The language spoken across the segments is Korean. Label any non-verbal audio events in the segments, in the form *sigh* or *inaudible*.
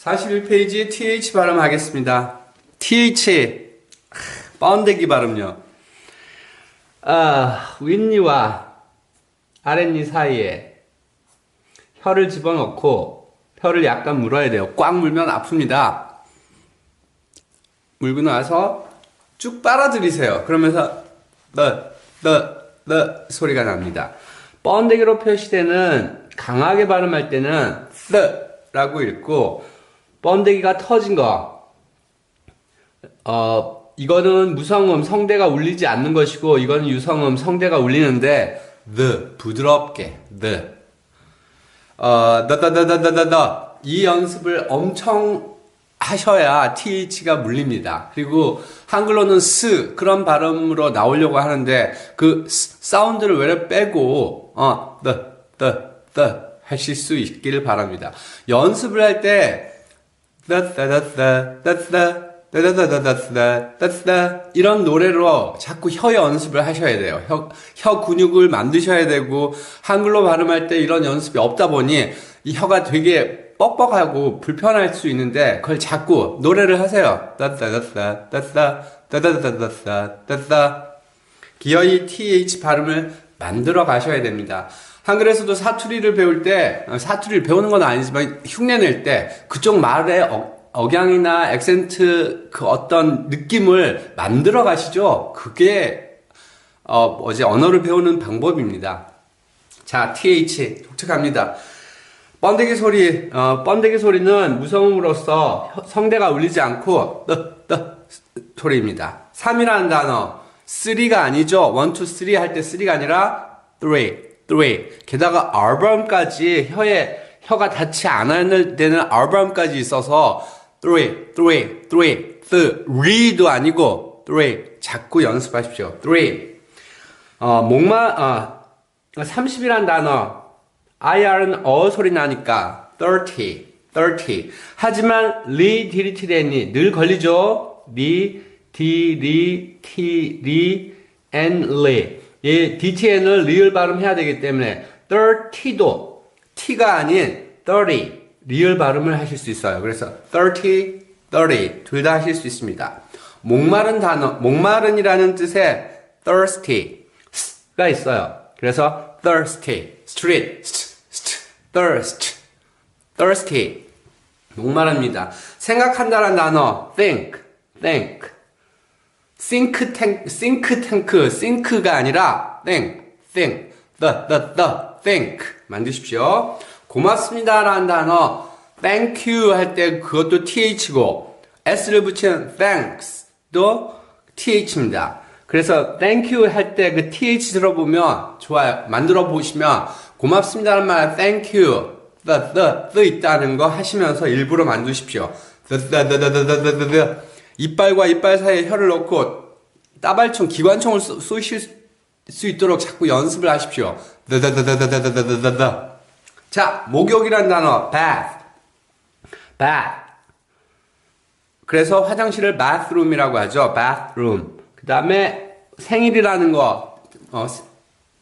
41페이지 th 발음하겠습니다. th 번데기 발음요. 아, 윗니와 아랫니 사이에 혀를 집어넣고 혀를 약간 물어야 돼요. 꽉 물면 아픕니다. 물고 나서 쭉 빨아들이세요. 그러면서 너, 너, 너 소리가 납니다. 번데기로 표시되는 강하게 발음할 때는 쓰라고 읽고 번데기가 터진 거 어, 이거는 무성음 성대가 울리지 않는 것이고 이거는 유성음 성대가 울리는데 the 부드럽게 the 어, 더더더더더더 이 연습을 엄청 하셔야 th가 물립니다. 그리고 한글로는 스 그런 발음으로 나오려고 하는데 그 사운드를 외래 빼고 어, the 하실 수 있기를 바랍니다. 연습을 할때 이런 노래로 자꾸 혀 연습을 하셔야 돼요. 혀, 혀 근육을 만드셔야 되고 한글로 발음할 때 이런 연습이 없다 보니 이 혀가 되게 뻑뻑하고 불편할 수 있는데 그걸 자꾸 노래를 하세요. 기어이 th 발음을 만들어 가셔야 됩니다. 한글에서도 사투리를 배울 때 사투리를 배우는 건 아니지만 흉내 낼 때 그쪽 말의 억양이나 액센트 그 어떤 느낌을 만들어 가시죠. 그게 어 어제 언어를 배우는 방법입니다. 자, th 독특합니다. 번데기 소리, 어, 번데기 소리는 무성음으로서 성대가 울리지 않고 떠, 떠 소리입니다. 3이라는 단어, 3가 아니죠. 1, 2, 3 할 때 3가 아니라 3, 3. 게다가 알밤까지 혀에 혀가 닿지 않을 때는 알밤까지 있어서 3, 3, 3, 3도 아니고 3 자꾸 연습하십시오. 3. 어, 목마 어, 30이란 단어 IR은 어 소리 나니까 30, 30. 하지만 리 디리티레니 늘 걸리죠. 리 디리 티리 엔 리. 이 DTN을 리을 발음해야 되기 때문에 30도 T가 아닌 30 리을 발음을 하실 수 있어요. 그래서 30, 30 둘 다 하실 수 있습니다. 목마른 단어, 목마른이라는 뜻의 thirsty가 있어요. 그래서 thirsty, street, thirst, thirsty. 목마릅니다. 생각한다는 단어, think, think. Think tank, think가 아니라 think, think, the, the, the, think. 만드십시오. 고맙습니다 라는 단어, thank you 할 때 그것도 th고, s를 붙이는 thanks도 th입니다. 그래서 thank you 할 때 그 th 들어보면 좋아요. 만들어 보시면 고맙습니다는 말 thank you the the the 있다는 거 하시면서 일부러 만드십시오. the the the the the the the 이빨과 이빨 사이에 혀를 넣고 따발총 기관총을 쏘실 수 있도록 자꾸 연습을 하십시오. 자 목욕이란 단어 bath bath 그래서 화장실을 bathroom이라고 하죠. bathroom 그 다음에 생일이라는 거 어,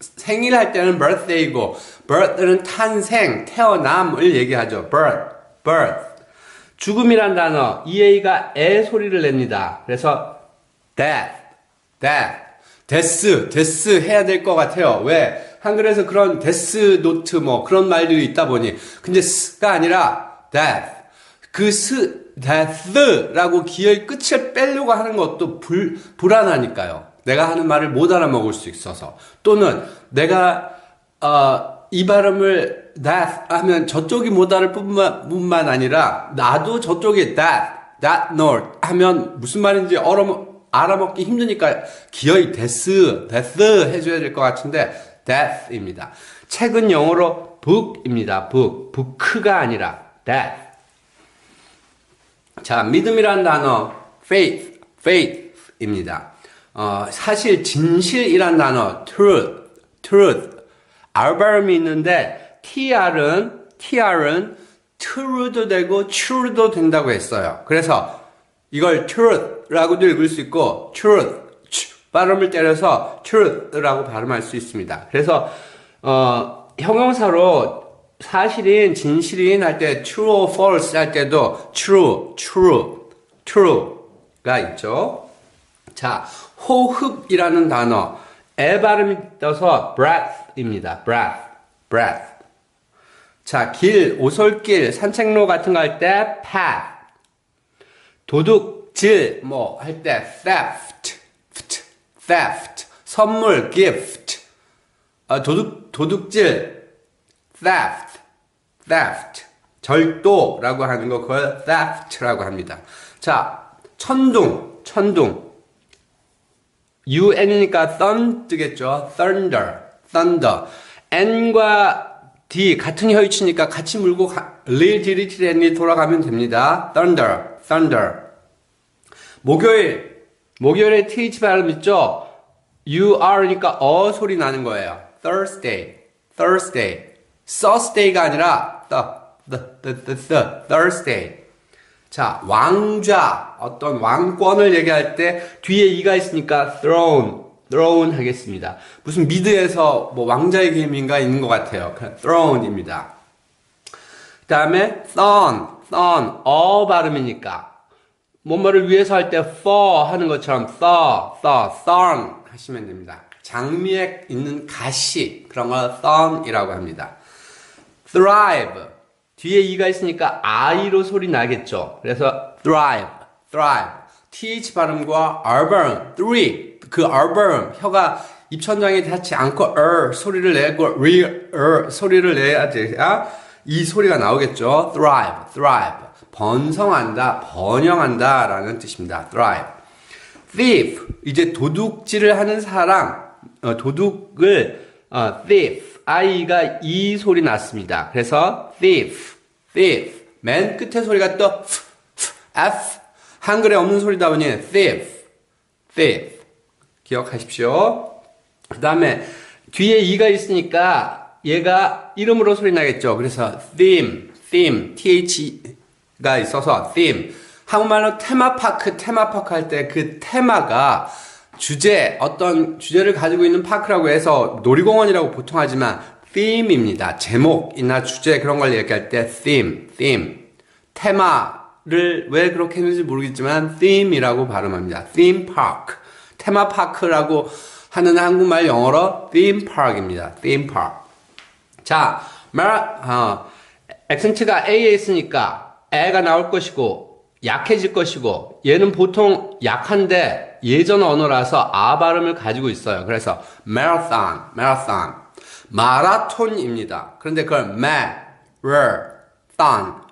생일 할 때는 birthday고 birth는 탄생, 태어남을 얘기하죠. birth, birth. 죽음이란 단어 EA가 애 소리를 냅니다. 그래서 death, death. 데스, 데스 해야 될 것 같아요. 왜? 한글에서 그런 데스 노트 뭐 그런 말들이 있다 보니 근데 스가 아니라 death. 그 스, death라고 기어의 끝을 빼려고 하는 것도 불, 불안하니까요. 내가 하는 말을 못 알아먹을 수 있어서 또는 내가 어, 이 발음을 that 하면 저쪽이 못 알을 뿐만, 뿐만 아니라 나도 저쪽에 that, that nor 하면 무슨 말인지 알아먹, 알아먹기 힘드니까 기어이 데스, 데스 해줘야 될 것 같은데 death입니다. 책은 영어로 book입니다. book, book가 아니라 death. 자, 믿음이란 단어 faith, faith입니다. 어, 사실 진실이란 단어 truth, truth 발음이 있는데 tr은 tr은 true도 되고 true도 된다고 했어요. 그래서 이걸 truth라고도 읽을 수 있고 truth 발음을 때려서 truth라고 발음할 수 있습니다. 그래서 어, 형용사로 사실인, 진실인 할 때 true or false 할 때도 true, true, true가 있죠. 자, 호흡이라는 단어. 에 발음이 떠서 breath입니다. breath, breath. 자, 길, 오솔길, 산책로 같은 거 할 때 path. 도둑 질, 뭐, 할 때 theft, theft. 선물, gift. 아, 도둑, 도둑질, theft, theft. 절도라고 하는 거, 그걸 theft라고 합니다. 자, 천둥, 천둥. un이니까 thun 뜨겠죠? thunder, thunder. n과 d 같은 혀이치니까 같이 물고 릴 디리티렌이 돌아가면 됩니다. thunder, thunder. 목요일, 목요일에 th 발음 있죠? ur니까 어 소리 나는 거예요. Thursday, Thursday. Thursday가 아니라 the, the, the, the, the, Thursday. 자, 왕좌, 어떤 왕권을 얘기할 때 뒤에 이가 있으니까 throne, throne 하겠습니다. 무슨 미드에서 뭐 왕자의 개미인가 있는 것 같아요. 그냥 throne입니다. 그 다음에 thorn, thorn, 어 발음이니까. 뭐뭐를 위해서 할 때 for 하는 것처럼 thaw, thaw, thorn 하시면 됩니다. 장미에 있는 가시, 그런 걸 thorn이라고 합니다. thrive, 뒤에 이가 있으니까 I로 소리 나겠죠. 그래서 thrive, thrive. th 발음과 urban, three. 그 urban, 혀가 입천장에 닿지 않고 er 소리를 내고 real er 소리를 내야 돼야 이 소리가 나오겠죠. thrive, thrive. 번성한다, 번영한다 라는 뜻입니다. thrive. thief, 이제 도둑질을 하는 사람, 어, 도둑을 어, thief, i가 이 소리 났습니다. 그래서 thief, thief. 맨 끝에 소리가 또 f, f. 한글에 없는 소리다 보니 thief, thief. 기억하십시오. 그 다음에 뒤에 이가 있으니까 얘가 이름으로 소리 나겠죠. 그래서 theme, theme, th가 있어서 theme. 한국말로 테마파크, 테마파크 할 때 그 테마가 주제, 어떤 주제를 가지고 있는 파크라고 해서 놀이공원이라고 보통 하지만 theme입니다. 제목이나 주제 그런 걸 얘기할 때 theme, theme. 테마를 왜 그렇게 했는지 모르겠지만 theme이라고 발음합니다. theme park. 테마파크라고 하는 한국말 영어로 theme park입니다. theme park. 자, 말, 어, 액센트가 A에 있으니까 애가 나올 것이고 약해질 것이고 얘는 보통 약한데 예전 언어라서 아 발음을 가지고 있어요. 그래서 marathon, marathon, 마라톤입니다. 그런데 그걸 marathon,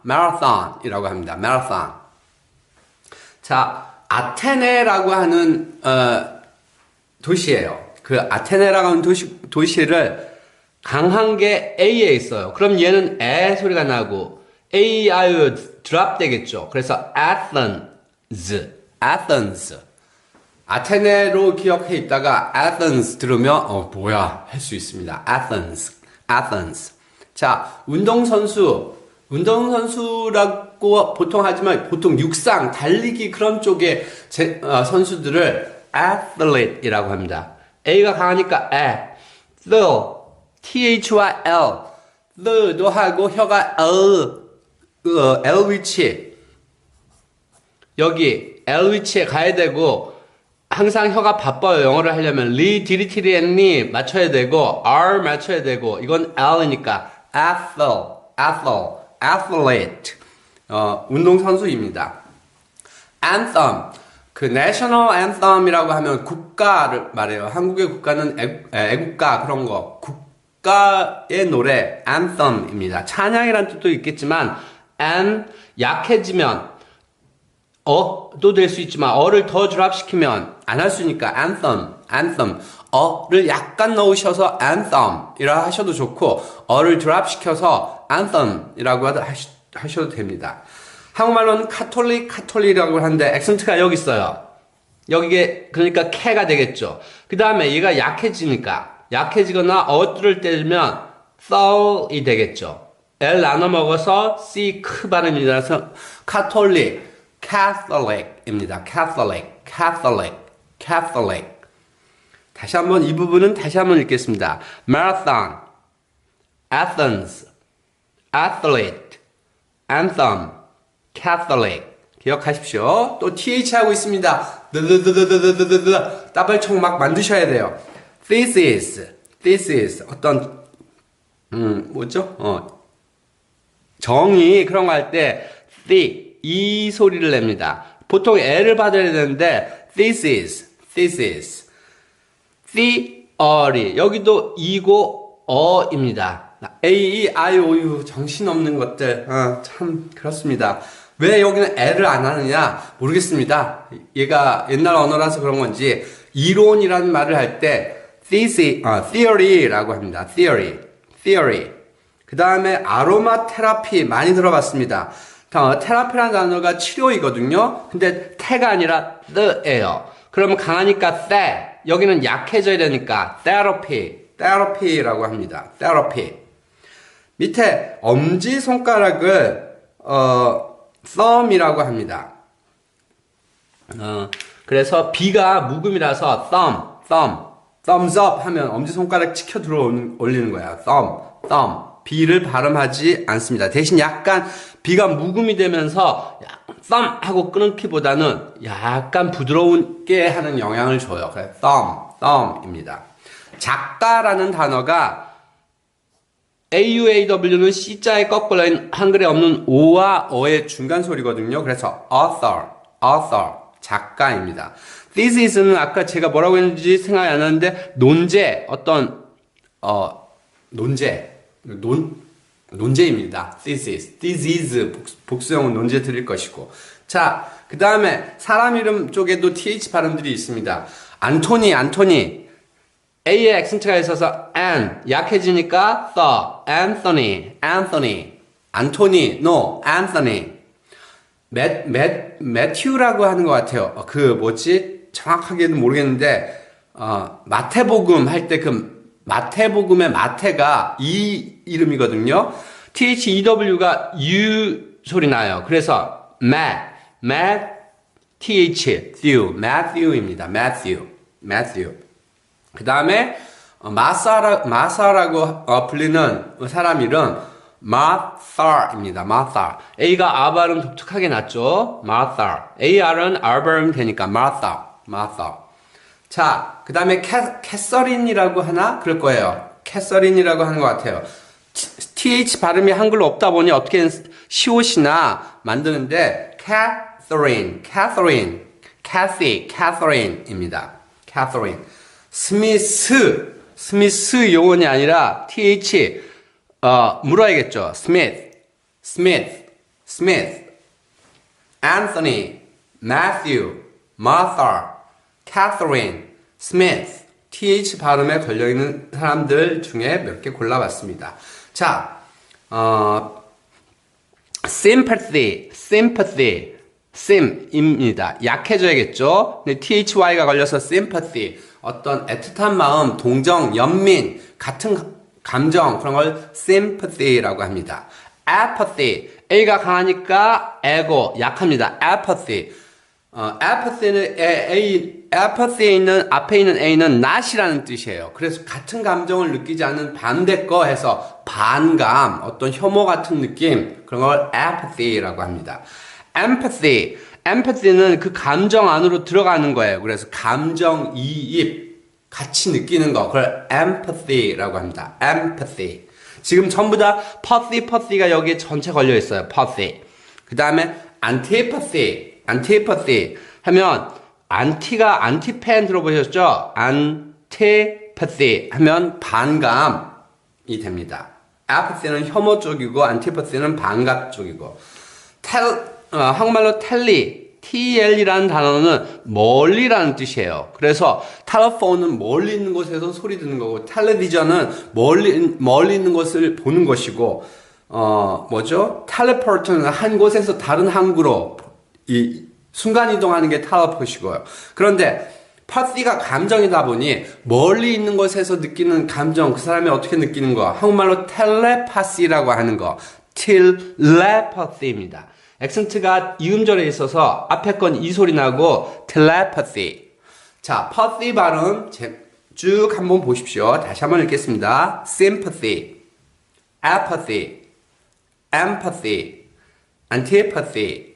marathon이라고 합니다. marathon. 자, 아테네라고 하는 어, 도시예요. 그 아테네라고 하는 도시 도시를 강한 게 A에 있어요. 그럼 얘는 에 소리가 나고 A, I, U 드랍 되겠죠. 그래서 Athens, Athens. 아테네로 기억해 있다가 Athens 들으면 어 뭐야 할 수 있습니다. Athens, Athens. 자 운동선수, 운동선수라고 보통 하지만 보통 육상, 달리기 그런 쪽의 제, 어, 선수들을 athlete이라고 합니다. A가 강하니까 a, the, th와 l, the도 하고 혀가 l, 어, L 위치 여기 L 위치에 가야 되고 항상 혀가 바빠요. 영어를 하려면 리, 디리 티리, 앤니 맞춰야 되고 R 맞춰야 되고 이건 L이니까 athlete, athlete, athlete 어, 운동선수입니다. anthem 그 national anthem이라고 하면 국가를 말해요. 한국의 국가는 애, 애국가 그런 거 국가의 노래 anthem입니다. 찬양이란 뜻도 있겠지만 and 약해지면 어도 될 수 있지만 어를 더 드랍시키면 안 할수 있으니까 anthem, anthem 어를 약간 넣으셔서 anthem이라 하셔도 좋고 어를 드랍시켜서 anthem이라고 하셔도 됩니다. 한국말로는 카톨릭, 카톨릭이라고 하는데 액센트가 여기 있어요. 여기에 그러니까 캐가 되겠죠. 그 다음에 얘가 약해지니까 약해지거나 어들을 때리면 soul이 되겠죠. L 나눠 먹어서 C 크 발음이라서 카톨릭. Catholic, Catholic, Catholic. 다시 한번 이 부분은 다시 한번 읽겠습니다. Marathon, Athens, athlete, anthem, catholic. 기억하십시오. 또 th 하고 있습니다. 따발총 막 만드셔야 돼요. thesis, thesis 어떤 음 뭐죠? 어 정의 그런 거 할 때 the 이 소리를 냅니다. 보통 애를 받아야 되는데 thesis, thesis, theory 여기도 이고 어입니다. A, E, I, O, U 정신없는 것들 어, 참 그렇습니다. 왜 여기는 L을 안 하느냐 모르겠습니다. 얘가 옛날 언어라서 그런 건지 이론이라는 말을 할 때 thesis, 어, theory라고 합니다. theory, theory. 그 다음에 아로마 테라피 많이 들어봤습니다. 어, 테라피라는 단어가 치료이거든요. 근데 태가 아니라 the예요. 그러면 강하니까 the. 여기는 약해져야 되니까 therapy, therapy라고 합니다. therapy. 밑에 엄지 손가락을 어, thumb이라고 합니다. 어, 그래서 B가 묵음이라서 thumb, thumb, thumbs up 하면 엄지 손가락 치켜 들어 올리는 거야. thumb, thumb. B를 발음하지 않습니다. 대신 약간 B가 묵음이 되면서 thumb 하고 끊기보다는 약간 부드러운게 하는 영향을 줘요. 그래서 thumb, thumb입니다. 작가라는 단어가 AUAW는 C자의 거꾸로인 한글에 없는 O와 어의 중간 소리거든요. 그래서 author, author, 작가입니다. thesis는 아까 제가 뭐라고 했는지 생각이 안 나는데 논제, 어떤 어 논제, 논 논제입니다. thesis, thesis 복수형은 논제 드릴 것이고. 자, 그 다음에 사람 이름 쪽에도 th 발음들이 있습니다. 안토니, 안토니. A에 액센트가 있어서 an 약해지니까 the Anthony. Anthony. 안토니 no. Anthony. 매, 매, 매튜라고 하는 것 같아요. 어, 그 뭐지? 정확하게는 모르겠는데 어, 마태복음 할 때 그 마태복음의 마태가 이 이름이거든요. T H E W가 U 소리 나요. 그래서 Matt. Matt T H. Thew. Matthew입니다. Matthew. Matthew 그 다음에 마사라, 마사라고 어, 불리는 사람 이름 마사입니다. 마사. A가 R 발음 독특하게 났죠. 마사. AR은 R 발음 되니까 마사. 마사. 자, 그 다음에 캐서린이라고 하나? 그럴 거예요. 캐서린이라고 하는 것 같아요. TH 발음이 한글로 없다 보니 어떻게 시옷이나 만드는데 Catherine, Catherine, Cathy, Catherine입니다. Catherine. 스미스, 스미스 용어이 아니라 th 어, 물어야겠죠. 스미스, 스미스, 스미스, 앤서니, 매튜, 마사, 캐서린, 스미스, th 발음에 걸려 있는 사람들 중에 몇 개 골라봤습니다. 자, 어, sympathy, sympathy, sim입니다. 약해져야겠죠. 근데 thy가 걸려서 sympathy. 어떤 애틋한 마음, 동정, 연민, 같은 감정 그런 걸 sympathy라고 합니다. apathy A가 강하니까 에고 약합니다. apathy 어, apathy는 A, A, apathy에 있는 앞에 있는 A는 not이라는 뜻이에요. 그래서 같은 감정을 느끼지 않는 반대 거 해서 반감, 어떤 혐오 같은 느낌 그런 걸 apathy라고 합니다. empathy empathy는 그 감정 안으로 들어가는 거예요. 그래서 감정 이입 같이 느끼는 거 그걸 empathy라고 합니다. empathy. 지금 전부 다 pathy, pathy가 여기에 전체 걸려 있어요. pathy. 그 다음에 antipathy, antipathy 하면 안티가 안티팬 들어보셨죠? antipathy 하면 반감이 됩니다. apathy는 혐오 쪽이고 antipathy는 반감 쪽이고 어, 한국말로 텔리, TL이라는 단어는 멀리라는 뜻이에요. 그래서 텔레폰은 멀리 있는 곳에서 소리 듣는 거고 텔레비전은 멀리 멀리 있는 것을 보는 것이고 어 뭐죠? 텔레포트는 한 곳에서 다른 항구로 이 순간 이동하는 게 텔레포트이고요. 그런데 파티가 감정이다 보니 멀리 있는 곳에서 느끼는 감정 그 사람이 어떻게 느끼는 거 한국말로 텔레파시라고 하는 거 텔레파시입니다. 액센트가 이음절에 있어서 앞에 건 이 소리 나고 telepathy. 자, pathy 발음 쭉 한번 보십시오. 다시 한번 읽겠습니다. sympathy, apathy, empathy, antipathy,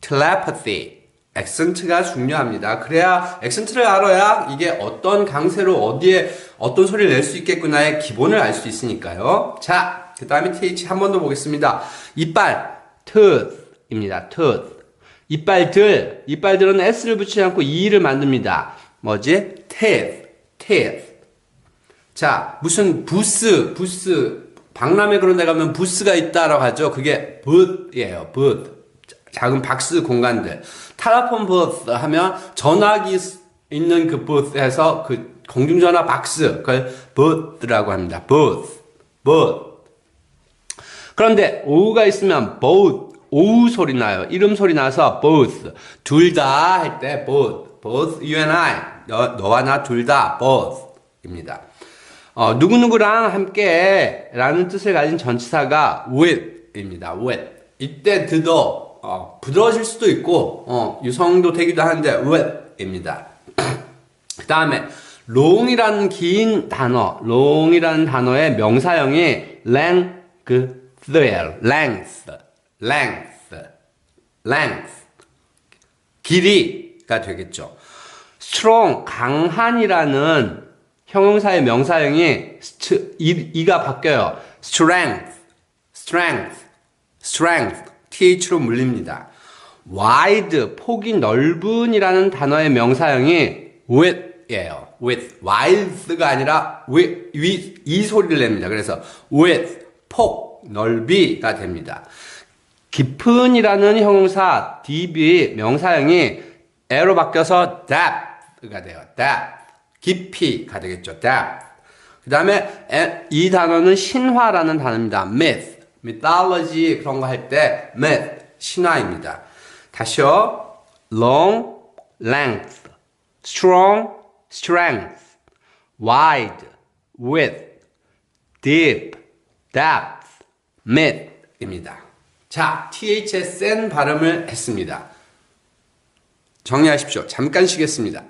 telepathy. 액센트가 중요합니다. 그래야 액센트를 알아야 이게 어떤 강세로 어디에 어떤 소리를 낼 수 있겠구나의 기본을 알 수 있으니까요. 자, 그 다음에 th 한 번 더 보겠습니다. 이빨, tooth 입니다. tooth. 이빨들, 이빨들은 s를 붙이지 않고 e를 만듭니다. 뭐지? teeth, teeth. 자, 무슨 부스, 부스, 박람회 그런 데 가면 부스가 있다라고 하죠. 그게 booth예요, booth. 작은 박스 공간들. 타라폰 부스 하면 전화기 있는 그 부스에서 그 공중전화 박스, 그걸 booth라고 합니다. booth, booth. 그런데 오우가 있으면 both, 오우 소리 나요. 이름 소리 나서 both. 둘 다 할 때 both, both you and I. 너, 너와 나 둘 다 both입니다. 어, 누구누구랑 함께 라는 뜻을 가진 전치사가 with입니다. with. 이때 드도 어, 부드러워질 수도 있고 어, 유성도 되기도 하는데 with입니다. *clears throat* 그 다음에 long이라는 긴 단어, long이라는 단어의 명사형이 length예요. length, length, length. 길이가 되겠죠. strong, 강한이라는 형용사의 명사형이 st, 이, 이가 바뀌어요. strength, strength, strength, th로 물립니다. wide, 폭이 넓은이라는 단어의 명사형이 width예요. width, wide가 아니라 with, with 이 소리를 냅니다. 그래서 width, 폭, 넓이가 됩니다. 깊은이라는 형용사 deep이 명사형이 에로 바뀌어서 depth가 돼요. depth. 깊이가 되겠죠. depth. 그 다음에 이 단어는 신화라는 단어입니다. myth, mythology 그런 거 할 때 myth, 신화입니다. 다시요. long, length, strong, strength, wide, width, deep, depth, myth입니다. 자, TH의 센 발음을 했습니다. 정리하십시오. 잠깐 쉬겠습니다.